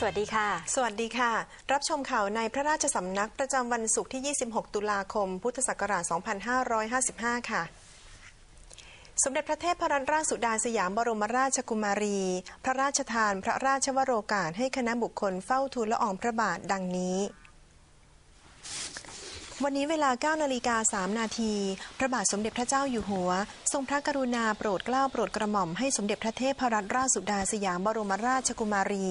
สวัสดีค่ะ สวัสดีค่ะ รับชมข่าวในพระราชสำนักประจำวันศุกร์ที่ 26 ตุลาคม พุทธศักราช 2555 ค่ะสมเด็จพระเทพรัตนราชสุดาสยามบรมราชกุมารี พระราชทาน พระราชวโรกาสให้คณะบุคคลเฝ้าทูลละอองพระบาทดังนี้ วันนี้เวลา9นาฬิกา3นาทีพระบาทสมเด็จพระเจ้าอยู่หัว ทรงพระกรุณาโปรดเกล้าโปรดกระหม่อมให้สมเด็จพระเทพรัตนราชสุดาสยามบรมราชกุมารี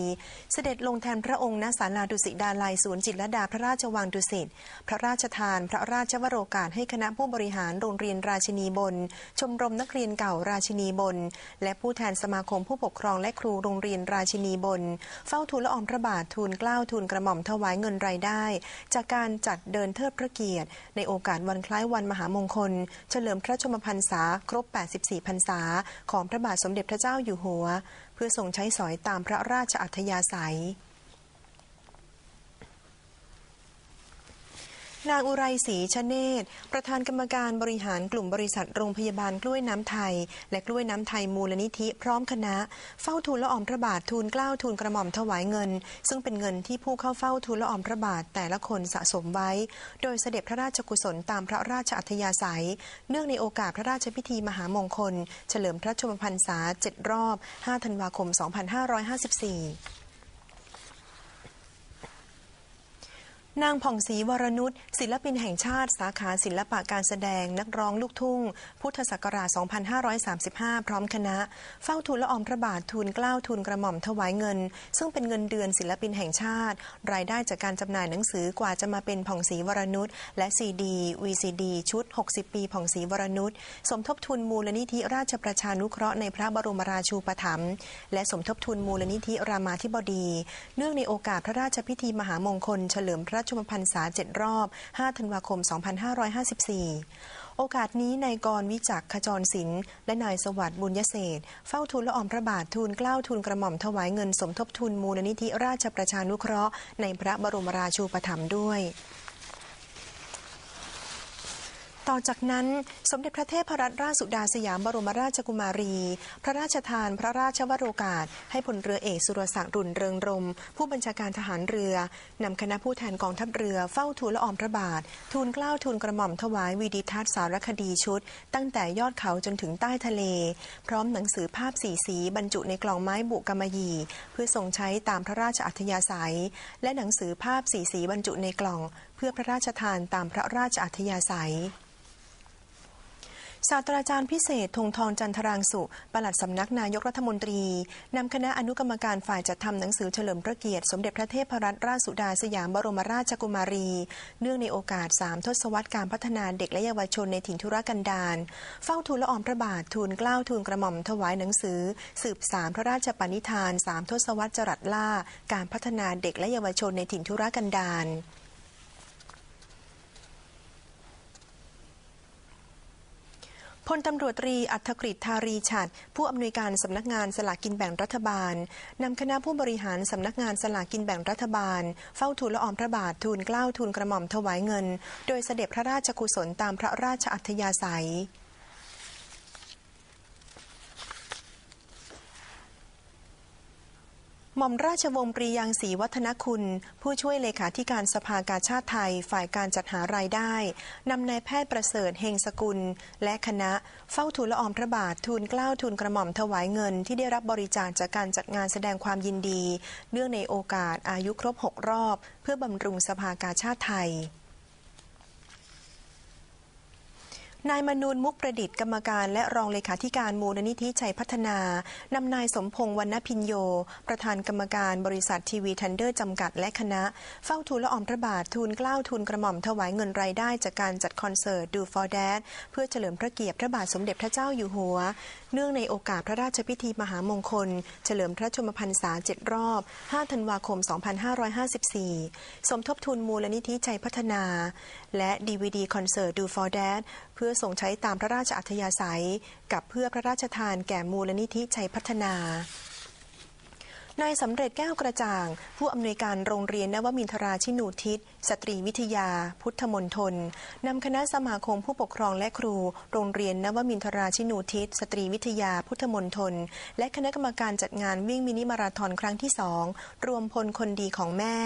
เสด็จลงแทนพระองค์ณศาลาดุสิตดาลัยศูนย์จิตรดาพระราชวังดุสิตพระราชทาน พระราชวโรกาสให้คณะผู้บริหารโรงเรียนราชินีบน ชมรมนักเรียนเก่าราชินีบน และผู้แทนสมาคมผู้ปกครองและครูโรงเรียนราชินีบน เฝ้าทูลละอองพระบาททูลเกล้าทูลกระหม่อมถวายเงินรายได้ จากการจัดเดินเทิดพระเกียรติ ในโอกาสวันคล้ายวันมหามงคล เฉลิมพระชมพรรษาครบ 84 พรรษา ของพระบาทสมเด็จพระเจ้าอยู่หัว เพื่อทรงใช้สอยตามพระราชอัธยาศัย นางอุไรศรีชเนตประธานกรรมการบริหารกลุ่มบริษัทโรงพยาบาลกล้วยน้ำไทย และกล้วยน้ำไทยมูลนิธิพร้อมคณะ เฝ้าทูลละอองพระบาททูลเกล้าทูลกระหม่อมถวายเงิน ซึ่งเป็นเงินที่ผู้เข้าเฝ้าทูลละอองพระบาทแต่ละคนสะสมไว้ โดยเสด็จพระราชกุศลตามพระราชอัธยาศัย เนื่องในโอกาสพระราชพิธีมหามงคล เฉลิมพระชนมพรรษา7รอบ 5 ธันวาคม 2554 นางผ่องศรีวรนุชศิลปินแห่งชาติสาขาศิลปะการแสดงนักร้องลูกทุ่ง พุทธศักราช 2535 พร้อมคณะ เฝ้าทูลละอองพระบาททูลเกล้าทูลกระหม่อมถวายเงิน ซึ่งเป็นเงินเดือนศิลปินแห่งชาติ รายได้จากการจำหน่ายหนังสือกว่าจะมาเป็นผ่องศรีวรนุชและซีดี VCD ชุด 60 ปีผ่องศรีวรนุชสมทบทุนมูลนิธิราชประชานุเคราะห์ในพระบรมราชูปถัมภ์และสมทบทุนมูลนิธิรามาธิบดี เนื่องในโอกาสพระราชพิธีมหามงคลเฉลิมพระชมพรรษา7รอบ 5 ธันวาคม 2554 โอกาสนี้นายกรวิจักขจรศิลป์และนายสวัสดิ์บุญยเศษเฝ้าทูลละอองพระบาททูลเกล้าทูลกระหม่อมถวายเงินสมทบทุนมูลนิธิราชประชานุเคราะห์ในพระบรมราชูปถัมภ์ด้วย ต่อจากนั้นสมเด็จพระเทพรัตนราชสุดาสยามบรมราชกุมารี พระราชทานพระราชวโรกาส ให้พลเรือเอกสุรศักดิ์รุ่นเริงรม ผู้บัญชาการทหารเรือนำคณะผู้แทนกองทัพเรือเฝ้าทูลละอองพระบาท ทูลเกล้าทูลกระหม่อมถวายวีดิทัศน์สารคดีชุด ตั้งแต่ยอดเขาจนถึงใต้ทะเล พร้อมหนังสือภาพสีสีบรรจุในกล่องไม้บุกมะยี่เพื่อทรงใช้ตามพระราชอัธยาศัย และหนังสือภาพสีสีบรรจุในกล่อง เพื่อพระราชทานตามพระราชอัธยาศัย ศาสตราจารย์พิเศษธงทองจันทรางสุปลัดสำนักนายกรัฐมนตรี นำคณะอนุกรรมการฝ่ายจัดทำหนังสือเฉลิมพระเกียรติ สมเด็จพระเทพรัตนราชสุดาสยามบรมราชกุมารี เนื่องในโอกาส 3 ทศวรรษการพัฒนาเด็กและเยาวชนในถิ่นธุรกันดารเฝ้าทูลละอองพระบาททูลเกล้าทูลกระหม่อมถวายหนังสือ สืบสารพระราชปณิธาน 3 ทศวรรษจรัสล่า การพัฒนาเด็กและเยาวชนในถิ่นธุรกันดาร พลตำรวจตรีอัธกฤษทารีฉัดผู้อำนวยการสำนักงานสลากกินแบ่งรัฐบาลนำคณะผู้บริหารสำนักงานสลากกินแบ่งรัฐบาล เฝ้าทูลละอองพระบาททูลเกล้าทูลกระหม่อมถวายเงิน โดยเสด็จพระราชกุศลตามพระราชอัธยาศัย หม่อมราชวงศ์ปรียังศรีวัฒนคุณ ผู้ช่วยเลขาธิการสภากาชาติไทยฝ่ายการจัดหารายได้นำนายแพทย์ประเสริฐเฮงสกุล และคณะเฝ้าทูลละอองพระบาททูลเกล้าทูลกระหม่อมถวายเงิน ที่ได้รับบริจาคจากการจัดงานแสดงความยินดี เนื่องในโอกาสอายุครบ 6 รอบ เพื่อบำรุงสภากาชาติไทย นายมนูนมุกประดิษฐ์กรรมการและรองเลขาธิการมูลนิธิชัยพัฒนานำนายสมพงษ์วรรณพินโย ประธานกรรมการบริษัททีวีทันเดอร์จำกัดและคณะ เฝ้าทูลละอองพระบาททูลเกล้าทูลกระหม่อมถวายเงินรายได้จากการจัดคอนเสิร์ตดูฟอร์แดดเพื่อเฉลิมพระเกียรติพระบาทสมเด็จพระเจ้าอยู่หัว เนื่องในโอกาสพระราชพิธีมหามงคล เฉลิมพระชนมพรรษา7รอบ 5 ธันวาคม 2554 สมทบทุนมูลนิธิชัยพัฒนา และดีวดีคอนเสิร์ตดูฟอร์แดด เพื่อส่งใช้ตามพระราชอัธยาศัย กับเพื่อพระราชทานแก่มูลนิธิชัยพัฒนา นายสำเร็จแก้วกระจ่าง ผู้อำนวยการโรงเรียนนวมินทราชินูทิศ สตรีวิทยา พุทธมนทนนำคณะสมาคมผู้ปกครองและครู โรงเรียนนวมินทราชินูทิศ สตรีวิทยา พุทธมนทนและคณะกรรมการจัดงานวิ่งมินิมาราธอนครั้งที่สองรวมพลคนดีของแม่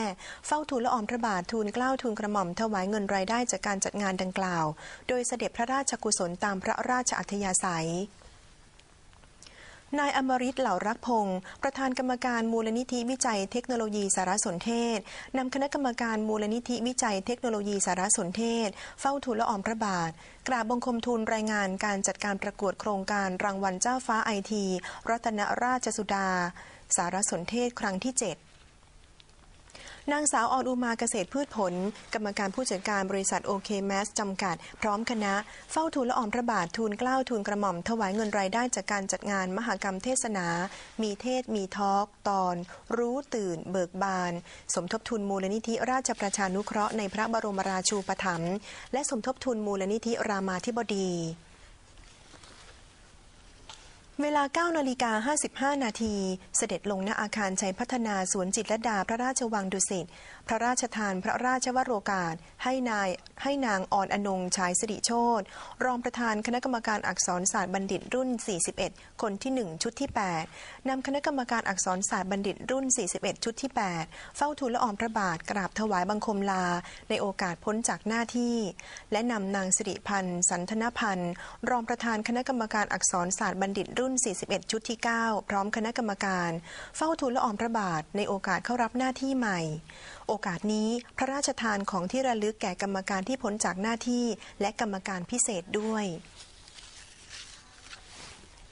เฝ้าทูลละออมพระบาททูลเกล้าทูลกระหม่อมถวายเงินรายได้จากการจัดงานดังกล่าว โดยเสด็จพระราชกุศลตามพระราชอัธยาศัย นายอมริตเหล่ารักพงศ์ประธานกรรมการมูลนิธิวิจัยเทคโนโลยีสารสนเทศนำคณะกรรมการมูลนิธิวิจัยเทคโนโลยีสารสนเทศ เฝ้าทูลละออมพระบาท กราบบังคมทูลรายงานการจัดการประกวดโครงการรางวัลเจ้าฟ้าไอที รัตนราชสุดา สารสนเทศครั้งที่ 7 นางสาวออนอุมาเกษตรพืชผล กรรมการผู้จัดการบริษัทโอเคแมสจำกัด พร้อมคณะ เฝ้าทูลละออมพระบาททูลเกล้าทูลกระหม่อมถวายเงินรายได้จากการจัดงานมหกรรมเทศนา มีเทศมีทอล์กตอน รู้ตื่น เบิกบาน สมทบทุนมูลนิธิราชประชานุเคราะห์ในพระบรมราชูปถัมภ์และสมทบทุนมูลนิธิรามาธิบดี เวลา9นาฬิกา55 นาที เสด็จลงณอาคารชัยพัฒนาสวนจิตรดาพระราชวังดุสิต พระราชทานพระราชวโรกาส ให้นายให้นางอ่อนอนงชายสิริโชตรองประธานคณะกรรมการอักษรศาสตร์บัณฑิตรุ่น 41 คนที่ 1 ชุดที่ 8 นำคณะกรรมการอักษรศาสตร์บัณฑิตรุ่น 41 ชุดที่ 8 เฝ้าทูลละออมพระบาทกราบถวายบังคมลา ในโอกาสพ้นจากหน้าที่ และนำนางสิริพันธ์สันทนพันธ์รองประธานคณะกรรมการอักษรศาสตร์บัณฑิตรุ่นรุ่น 41 ชุดที่ 9 พร้อมคณะกรรมการ เฝ้าทูลละออมพระบาทในโอกาสเข้ารับหน้าที่ใหม่ โอกาสนี้พระราชทานของที่ระลึกแก่กรรมการที่พ้นจากหน้าที่ และกรรมการพิเศษด้วย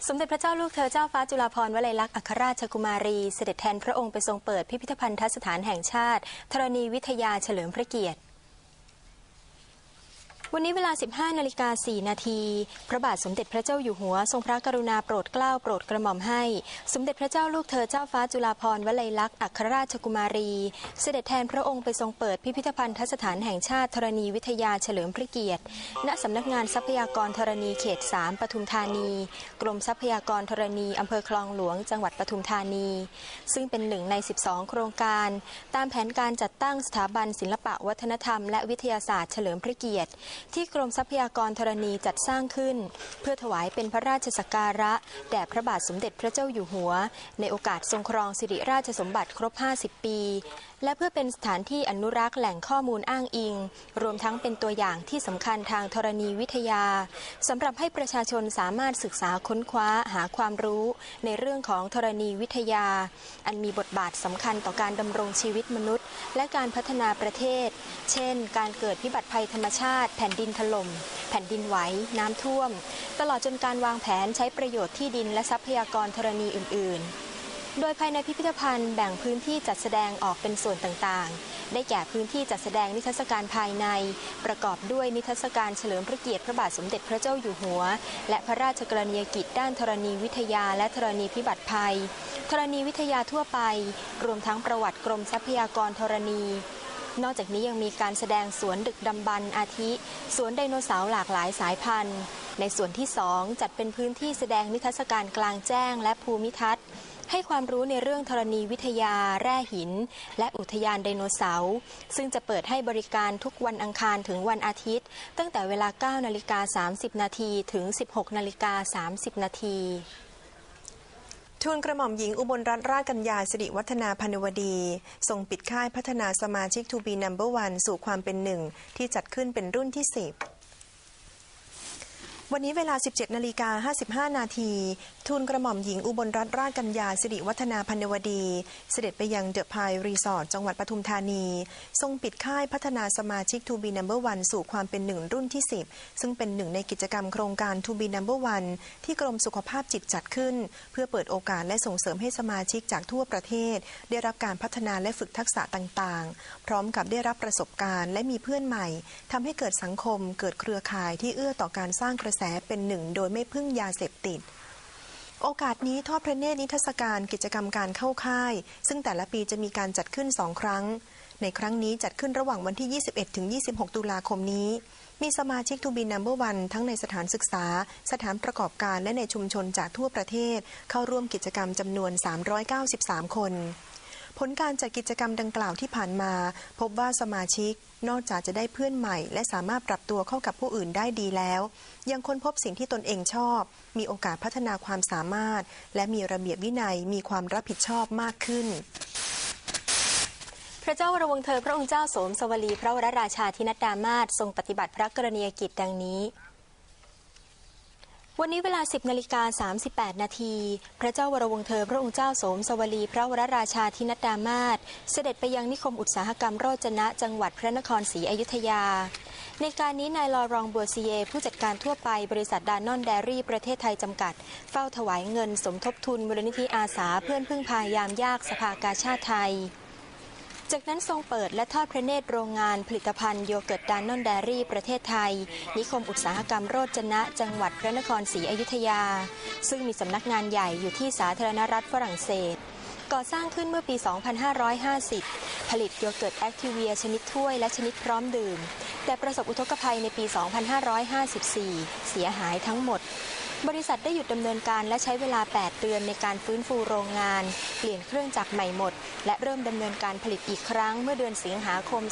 สมเด็จพระเจ้าลูกเธอเจ้าฟ้าจุฬาภรณ์วลัยลักษณ์อัครราชกุมารี เสด็จแทนพระองค์ไปทรงเปิดพิพิธภัณฑสถานแห่งชาติธรณีวิทยาเฉลิมพระเกียรติ วันนี้เวลา 15นาฬิกา4นาทีพระบาทสมเด็จพระเจ้าอยู่หัว ทรงพระกรุณาโปรดเกล้าโปรดกระหม่อมให้ สมเด็จพระเจ้าลูกเธอเจ้าฟ้าจุฬาภรณ์วลัยลักษณ์อัครราชกุมารี เสด็จแทนพระองค์ไปทรงเปิดพิพิธภัณฑสถานแห่งชาติธรณีวิทยาเฉลิมพระเกียรติ ณสำนักงานทรัพยากรธรณีเขต 3ปทุมธานี กรมทรัพยากรธรณีอำเภอคลองหลวง จังหวัดปทุมธานี ซึ่งเป็นหนึ่งใน 12 โครงการ ตามแผนการจัดตั้งสถาบันศิลปะวัฒนธรรม และวิทยาศาสตร์เฉลิมพระเกียรติที่กรมทรัพยากรธรณีจัดสร้างขึ้น เพื่อถวายเป็นพระราชสักการะ แด่พระบาทสมเด็จพระเจ้าอยู่หัว ในโอกาสทรงครองสิริราชสมบัติครบ 50 ปี และเพื่อเป็นสถานที่อนุรักษ์แหล่งข้อมูลอ้างอิง รวมทั้งเป็นตัวอย่างที่สำคัญทางธรณีวิทยาสำหรับให้ประชาชนสามารถศึกษาค้นคว้าหาความรู้ ในเรื่องของธรณีวิทยา อันมีบทบาทสำคัญต่อการดำรงชีวิตมนุษย์ และการพัฒนาประเทศ เช่น การเกิดพิบัติภัยธรรมชาติแผ่นดินถล่ม แผ่นดินไหว น้ำท่วม ตลอดจนการวางแผนใช้ประโยชน์ที่ดินและทรัพยากรธรณีอื่น ๆ โดยภายในพิพิธภัณฑ์แบ่งพื้นที่จัดแสดงออกเป็นส่วนต่างๆ ได้แก่พื้นที่จัดแสดงนิทรรศการภายใน ประกอบด้วยนิทรรศการเฉลิมพระเกียรติพระบาทสมเด็จพระเจ้าอยู่หัว และพระราชกรณียกิจด้านธรณีวิทยาและธรณีพิบัติภัย ธรณีวิทยาทั่วไป รวมทั้งประวัติกรมทรัพยากรธรณี นอกจากนี้ยังมีการแสดงสวนดึกดำบรรอาทิสวนไดโนเสาร์หลากหลายสายพันธุ์ ในส่วนที่ 2 จัดเป็นพื้นที่แสดงนิทรรศการกลางแจ้งและภูมิทัศน์ ให้ความรู้ในเรื่องธรณีวิทยา แร่หิน และอุทยานไดโนเสาร์ซึ่งจะเปิดให้บริการทุกวันอังคารถึงวันอาทิตย์ ตั้งแต่เวลา9นาฬิกา30นาทีถึง 16นาฬิกา30นาที ทูลกระหม่อมหญิงอุบลรัตนราชกัญญาสิริวัฒนาพันวดี ทรงปิดค่ายพัฒนาสมาชิกทูบีนัมเบอร์วันสู่ความเป็นหนึ่งที่จัดขึ้นเป็นรุ่นที่10 วันนี้เวลา 17นาฬิกา55 นาทีทูลกระหม่อมหญิงอุบลรัตนราชกัญญาสิริวัฒนาพันวดี เสด็จไปยังเดอะพายรีสอร์ทจังหวัดปทุมธานี ทรงปิดค่ายพัฒนาสมาชิกทูบีนัมเบอร์วันสู่ความเป็นหนึ่งรุ่นที่ 10 ซึ่งเป็นหนึ่งในกิจกรรมโครงการทูบีนัมเบอร์วันที่กรมสุขภาพจิตจัดขึ้น เพื่อเปิดโอกาสและส่งเสริมให้สมาชิกจากทั่วประเทศ ได้รับการพัฒนาและฝึกทักษะต่างๆ พร้อมกับได้รับประสบการณ์ และมีเพื่อนใหม่ทำให้เกิดสังคมเกิดเครือข่ายที่เอื้อต่อการสร้างกระแสเป็นหนึ่ง โดยไม่พึ่งยาเสพติด โอกาสนี้ทอดพระเนตรนิทรรศการกิจกรรมการเข้าค่าย ซึ่งแต่ละปีจะมีการจัดขึ้นสองครั้ง ในครั้งนี้จัดขึ้นระหว่างวันที่ 21ถึง26 ตุลาคมนี้ มีสมาชิกทูบีนัมเบอร์วันทั้งในสถานศึกษา สถานประกอบการและในชุมชนจากทั่วประเทศ เข้าร่วมกิจกรรมจำนวน 393 คนผลการจากกิจกรรมดังกล่าวที่ผ่านมา พบว่าสมาชิก นอกจากจะได้เพื่อนใหม่ และสามารถปรับตัวเข้ากับผู้อื่นได้ดีแล้ว ยังค้นพบสิ่งที่ตนเองชอบ มีโอกาสพัฒนาความสามารถ และมีระเบียบวินัยมีความรับผิดชอบมากขึ้นพระเจ้าวรวงเธอพระองค์เจ้าสมสวลีพระวรราชาธินัดดามาศทรงปฏิบัติพระกรณียกิจดังนี้ วันนี้เวลา 10นาฬิกา38 นาที พระเจ้าวรวงเธอพระองค์เจ้าสมสวลี พระวรราชาธินัดดามาศเสด็จไปยังนิคมอุตสาหกรรมโรจนะ จังหวัดพระนครศรีอยุธยา ในการนี้นายลอรองบัวซีเย ผู้จัดการทั่วไปบริษัทดานอนแดรี่ ประเทศไทยจำกัด เฝ้าถวายเงินสมทบทุนมูลนิธิอาสาเพื่อนพึ่งพายามยากสภากาชาติไทย จากนั้นทรงเปิดและทอดพระเนตรโรงงานผลิตภัณฑ์โยเกิร์ตดานอนแดรี่ ประเทศไทย นิคมอุตสาหกรรมโรจนะ จังหวัดพระนครศรีอยุธยา ซึ่งมีสำนักงานใหญ่อยู่ที่สาธารณรัฐฝรั่งเศส ก่อสร้างขึ้นเมื่อปี 2550 ผลิตโยเกิร์ตแอคทิเวียชนิดถ้วยและชนิดพร้อมดื่ม แต่ประสบอุทกภัยในปี 2554 เสียหายทั้งหมด บริษัทได้หยุดดำเนินการและใช้เวลา 8 เดือนในการฟื้นฟูโรงงาน เปลี่ยนเครื่องจักรใหม่หมด และเริ่มดำเนินการผลิตอีกครั้งเมื่อเดือนสิงหาคม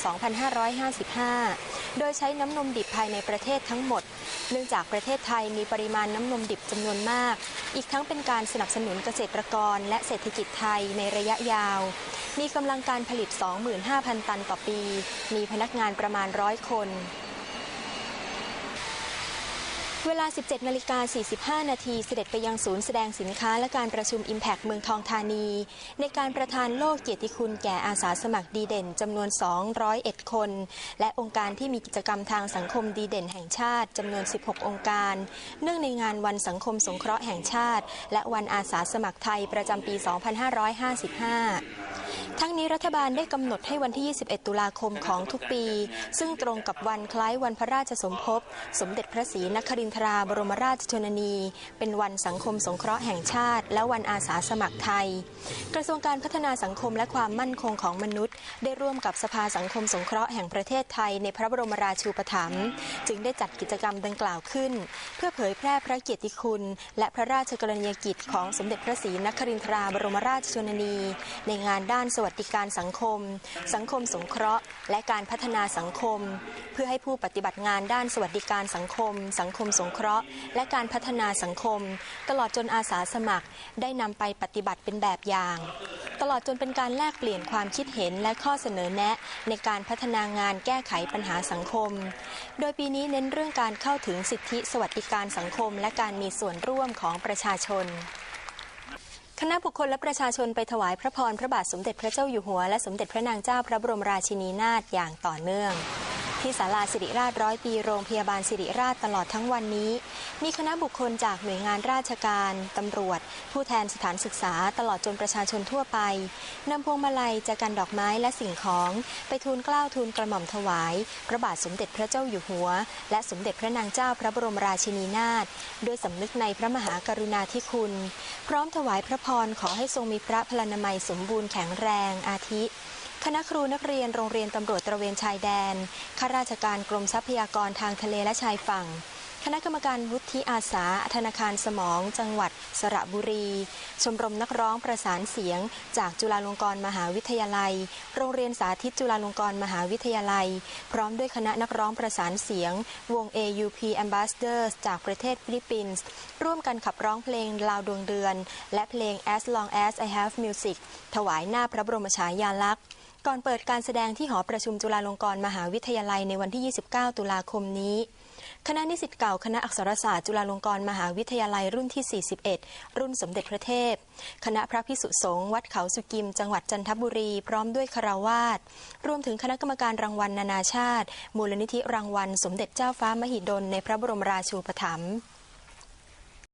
2555 โดยใช้น้ำนมดิบภายในประเทศทั้งหมด เนื่องจากประเทศไทยมีปริมาณน้ำนมดิบจำนวนมาก อีกทั้งเป็นการสนับสนุนเกษตรกร และเศรษฐกิจไทยในระยะยาว มีกำลังการผลิต 25,000 ตันต่อปี มีพนักงานประมาณร้อยคน เวลา 17นาฬิกา45 นาทีเสด็จไปยังศูนย์แสดงสินค้าและการประชุม Impact เมืองทองธานี ในการประทานโล่เกียรติคุณแก่อาสาสมัครดีเด่นจำนวน 201 คน และองค์การที่มีกิจกรรมทางสังคมดีเด่นแห่งชาติจำนวน 16 องค์การ เนื่องในงานวันสังคมสงเคราะห์แห่งชาติ และวันอาสาสมัครไทยประจำปี 2555 ทั้งนี้รัฐบาลได้กำหนดให้วันที่ 21 ตุลาคมของทุกปี ซึ่งตรงกับวันคล้ายวันพระราชสมภพ สมเด็จพระศรีนครินทราบรมราชชนนี เป็นวันสังคมสงเคราะห์แห่งชาติ และวันอาสาสมัครไทย กระทรวงการพัฒนาสังคมและความมั่นคงของมนุษย์ ได้ร่วมกับสภาสังคมสงเคราะห์แห่งประเทศไทยในพระบรมราชูปถัมภ์จึงได้จัดกิจกรรมดังกล่าวขึ้น เพื่อเผยแพร่พระเกียรติคุณ และพระราชกรณียกิจของสมเด็จพระศรีนครินทราบรมราชชนนี ในงานด้านสวัสดิการสังคม สังคมสงเคราะห์ และการพัฒนาสังคม เพื่อให้ผู้ปฏิบัติงานด้านสวัสดิการสังคม สังคมสงเคราะห์ และการพัฒนาสังคม ตลอดจนอาสาสมัคร ได้นำไปปฏิบัติเป็นแบบอย่าง ตลอดจนเป็นการแลกเปลี่ยนความคิดเห็นและข้อเสนอแนะ ในการพัฒนางานแก้ไขปัญหาสังคม โดยปีนี้เน้นเรื่องการเข้าถึงสิทธิสวัสดิการสังคม และการมีส่วนร่วมของประชาชน คณะบุคคลและประชาชนไปถวายพระพรพระบาทสมเด็จพระเจ้าอยู่หัว และสมเด็จพระนางเจ้าพระบรมราชินีนาถอย่างต่อเนื่อง ที่ศาลาสิริราชร้อยปีโรงพยาบาลสิริราชตลอดทั้งวันนี้ มีคณะบุคคลจากหน่วยงานราชการ ตำรวจ ผู้แทนสถานศึกษาตลอดจนประชาชนทั่วไปนำพวงมาลัยจากกันดอกไม้และสิ่งของ ไปทูลเกล้าทูลกระหม่อมถวาย พระบาทสมเด็จพระเจ้าอยู่หัว และสมเด็จพระนางเจ้าพระบรมราชินีนาถด้วยสำนึกในพระมหากรุณาธิคุณ พร้อมถวายพระพรขอให้ทรงมีพระพลานามัยสมบูรณ์แข็งแรงอาทิ คณะครูนักเรียนโรงเรียนตำรวจตระเวนชายแดน ข้าราชการกรมทรัพยากรทางทะเลและชายฝั่ง คณะกรรมการวุฒิอาสา ธนาคารสมอง จังหวัด สระบุรี ชมรมนักร้องประสานเสียง จากจุฬาลงกรณ์มหาวิทยาลัย โรงเรียนสาธิตจุฬาลงกรณ์มหาวิทยาลัย พร้อมด้วยคณะนักร้องประสานเสียง วง AUP Ambassadors จากประเทศฟิลิปปินส์ ร่วมกันขับร้องเพลงลาวดวงเดือน และเพลง As Long As I Have Music ถวายหน้าพระบรมฉายาลักษณ์ ก่อนเปิดการแสดงที่หอประชุมจุฬาลงกรณ์มหาวิทยาลัยในวันที่ 29 ตุลาคมนี้ คณะนิสิตเก่าคณะอักษรศาสตร์จุฬาลงกรณ์มหาวิทยาลัยรุ่นที่ 41 รุ่นสมเด็จพระเทพ คณะพระพิสุสงฆ์วัดเขาสุกิม จังหวัดจันทบุรี พร้อมด้วยคาราวาสรวมถึงคณะกรรมการรางวัลนานาชาติ มูลนิธิรางวัล สมเด็จเจ้าฟ้ามหิดลในพระบรมราชูปถัมภ์